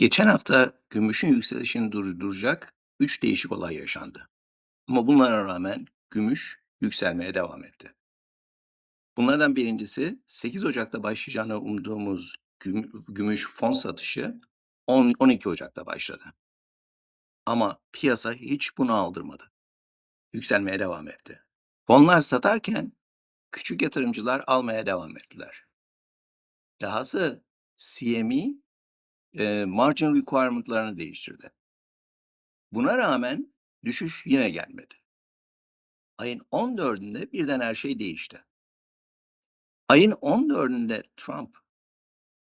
Geçen hafta gümüşün yükselişini durduracak 3 değişik olay yaşandı. Ama bunlara rağmen gümüş yükselmeye devam etti. Bunlardan birincisi 8 Ocak'ta başlayacağını umduğumuz güm- gümüş fon satışı 10 12 Ocak'ta başladı. Ama piyasa hiç bunu aldırmadı. Yükselmeye devam etti. Fonlar satarken küçük yatırımcılar almaya devam ettiler. Dahası CME e, margin requirement'larını değiştirdi. Buna rağmen düşüş yine gelmedi. Ayın 14'ünde birden her şey değişti. Ayın 14'ünde Trump,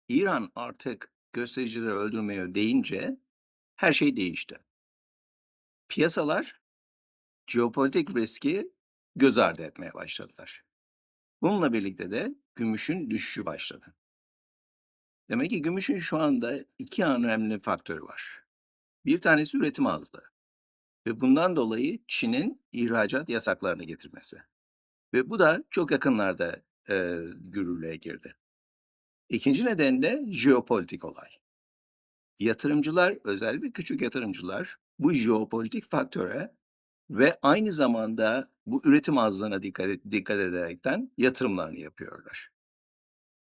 İran artık göstericileri öldürmüyor deyince her şey değişti. Piyasalar jeopolitik riski göz ardı etmeye başladılar. Bununla birlikte de gümüşün düşüşü başladı. Demek ki gümüşün şu anda iki önemli faktörü var. Bir tanesi üretim azlığı ve bundan dolayı Çin'in ihracat yasaklarını getirmesi. Ve bu da çok yakınlarda e, yürürlüğe girdi. İkinci neden de jeopolitik olay. Yatırımcılar, özellikle küçük yatırımcılar bu jeopolitik faktöre ve aynı zamanda bu üretim azlığına dikkat, dikkat ederekten yatırımlarını yapıyorlar.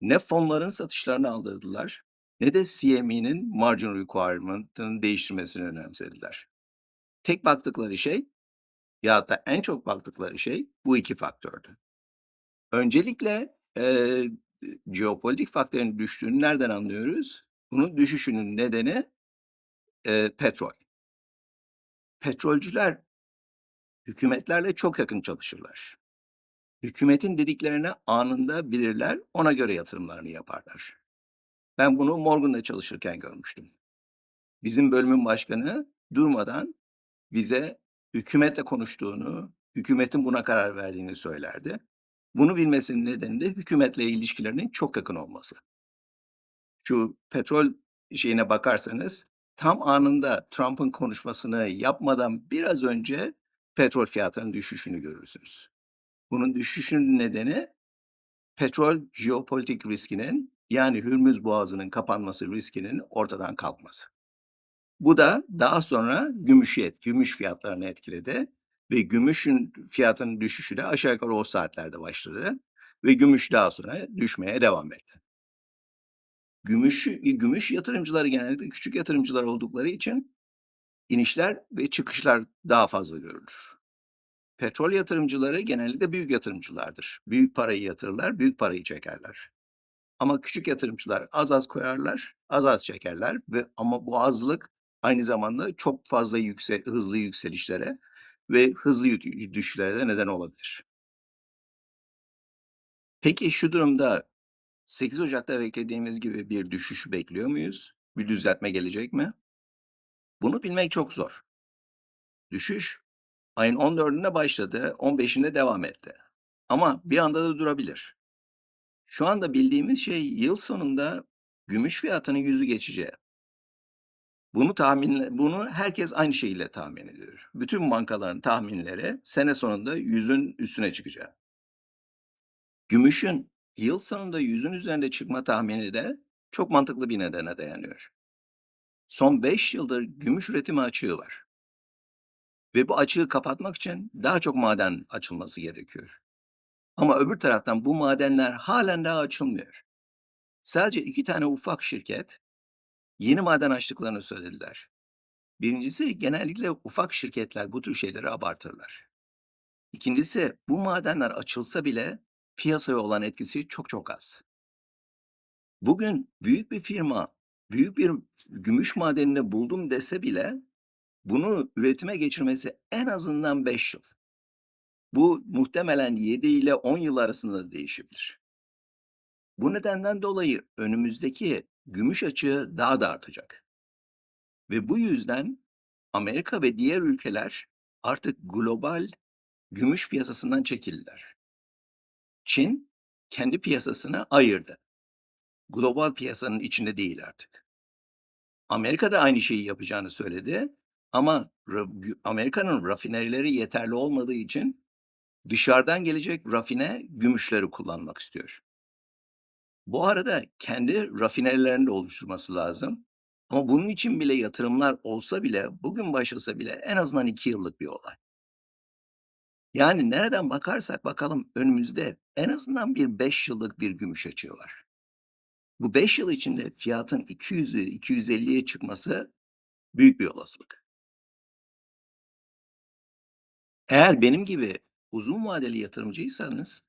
Ne fonların satışlarını aldırdılar ne de CME'nin margin requirement'ını değiştirmesini önemsediler. Tek baktıkları şey ya da en çok baktıkları şey bu iki faktördü. Öncelikle eee jeopolitik faktörün düştüğünü nereden anlıyoruz? Bunun düşüşünün nedeni eee, petrol. Petrolcüler hükümetlerle çok yakın çalışırlar. Hükümetin dediklerini anında bilirler, ona göre yatırımlarını yaparlar. Ben bunu Morgan'da çalışırken görmüştüm. Bizim bölümün başkanı durmadan bize hükümetle konuştuğunu, hükümetin buna karar verdiğini söylerdi. Bunu bilmesinin nedeni de hükümetle ilişkilerinin çok yakın olması. Şu petrol şeyine bakarsanız tam anında Trump'ın konuşmasını yapmadan biraz önce petrol fiyatlarının düşüşünü görürsünüz. Bunun düşüşünün nedeni petrol jeopolitik riskinin yani Hürmüz Boğazı'nın kapanması riskinin ortadan kalkması. Bu da daha sonra gümüşü et, gümüş fiyatlarını etkiledi ve gümüşün fiyatının düşüşü de aşağı yukarı o saatlerde başladı ve gümüş daha sonra düşmeye devam etti. Gümüş, gümüş yatırımcıları genellikle küçük yatırımcılar oldukları için inişler ve çıkışlar daha fazla görülür. Petrol yatırımcıları genellikle büyük yatırımcılardır. Büyük parayı yatırırlar, büyük parayı çekerler. Ama küçük yatırımcılar az az koyarlar, az az çekerler ve ama bu azlık aynı zamanda çok fazla yükse, hızlı yükselişlere ve hızlı düşüşlere de neden olabilir. Peki şu durumda 8 Ocak'ta beklediğimiz gibi bir düşüş bekliyor muyuz? Bir düzeltme gelecek mi? Bunu bilmek çok zor. Düşüş ayın 14'ünde başladı, 15'inde devam etti. Ama bir anda da durabilir. Şu anda bildiğimiz şey yıl sonunda gümüş fiyatının yüzü geçeceği. Bunu tahmin, bunu herkes aynı şekilde tahmin ediyor. Bütün bankaların tahminleri sene sonunda yüzün üstüne çıkacağı. Gümüşün yıl sonunda yüzün üzerinde çıkma tahmini de çok mantıklı bir nedene dayanıyor. Son 5 yıldır gümüş üretimi açığı var. Ve bu açığı kapatmak için daha çok maden açılması gerekiyor. Ama öbür taraftan bu madenler halen daha açılmıyor. Sadece iki tane ufak şirket yeni maden açtıklarını söylediler. Birincisi genellikle ufak şirketler bu tür şeyleri abartırlar. İkincisi bu madenler açılsa bile piyasaya olan etkisi çok çok az. Bugün büyük bir firma büyük bir gümüş madenini buldum dese bile bunu üretime geçirmesi en azından 5 yıl. Bu muhtemelen 7 ile 10 yıl arasında da değişebilir. Bu nedenden dolayı önümüzdeki gümüş açığı daha da artacak. Ve bu yüzden Amerika ve diğer ülkeler artık global gümüş piyasasından çekildiler. Çin kendi piyasasını ayırdı. Global piyasanın içinde değil artık. Amerika da aynı şeyi yapacağını söyledi ama Amerika'nın rafinerileri yeterli olmadığı için dışarıdan gelecek rafine gümüşleri kullanmak istiyor. Bu arada kendi rafinerilerini de oluşturması lazım. Ama bunun için bile yatırımlar olsa bile, bugün başlasa bile en azından 2 yıllık bir olay. Yani nereden bakarsak bakalım önümüzde en azından bir 5 yıllık bir gümüş açığı var. Bu 5 yıl içinde fiyatın 200'ü 250'ye çıkması büyük bir olasılık. Eğer benim gibi uzun vadeli yatırımcıysanız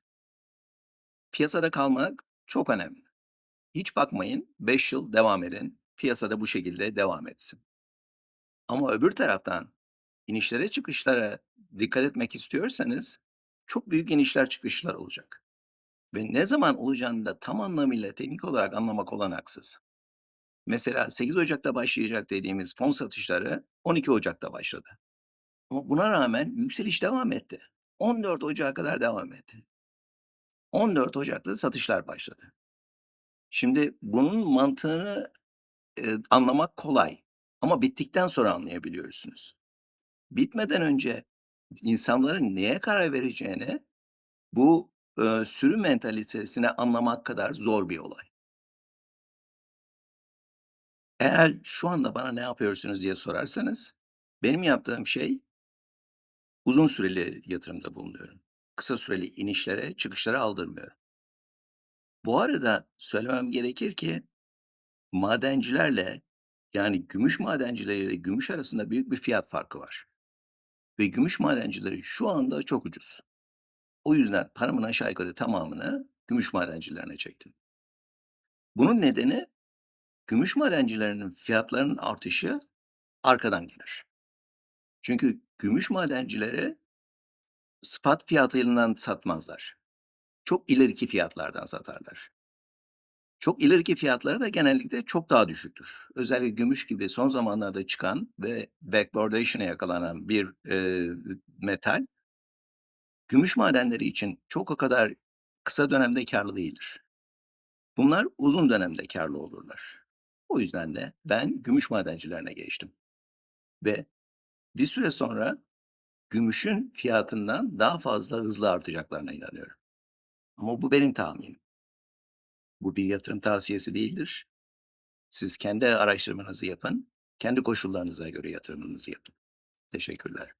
piyasada kalmak çok önemli. Hiç bakmayın, 5 yıl devam edin. Piyasada bu şekilde devam etsin. Ama öbür taraftan inişlere çıkışlara dikkat etmek istiyorsanız çok büyük inişler çıkışlar olacak. Ve ne zaman olacağını da tam anlamıyla teknik olarak anlamak olanaksız. Mesela 8 Ocak'ta başlayacak dediğimiz fon satışları 12 Ocak'ta başladı. Buna rağmen yükseliş devam etti. 14 Ocak'a kadar devam etti. 14 Ocak'ta satışlar başladı. Şimdi bunun mantığını, eee, anlamak kolay ama bittikten sonra anlayabiliyorsunuz. Bitmeden önce insanların neye karar vereceğini bu, eee, sürü mentalitesini anlamak kadar zor bir olay. Eğer şu anda bana ne yapıyorsunuz diye sorarsanız benim yaptığım şey uzun süreli yatırımda bulunuyorum. Kısa süreli inişlere, çıkışlara aldırmıyorum. Bu arada söylemem gerekir ki madencilerle, yani gümüş madencileriyle gümüş arasında büyük bir fiyat farkı var. Ve gümüş madencileri şu anda çok ucuz. O yüzden paramın aşağı yukarı tamamını gümüş madencilerine çektim. Bunun nedeni gümüş madencilerinin fiyatlarının artışı arkadan gelir. Çünkü gümüş madencileri spot fiyatıyla satmazlar. Çok ileriki fiyatlardan satarlar. Çok ileriki fiyatları da genellikle çok daha düşüktür. Özellikle gümüş gibi son zamanlarda çıkan ve backwardation'a yakalanan bir, eee, metal gümüş madenleri için çok o kadar kısa dönemde kârlı değildir. Bunlar uzun dönemde kârlı olurlar. O yüzden de ben gümüş madencilerine geçtim. Ve bir süre sonra gümüşün fiyatından daha fazla hızlı artacaklarına inanıyorum. Ama bu benim tahminim. Bu bir yatırım tavsiyesi değildir. Siz kendi araştırmanızı yapın, kendi koşullarınıza göre yatırımınızı yapın. Teşekkürler.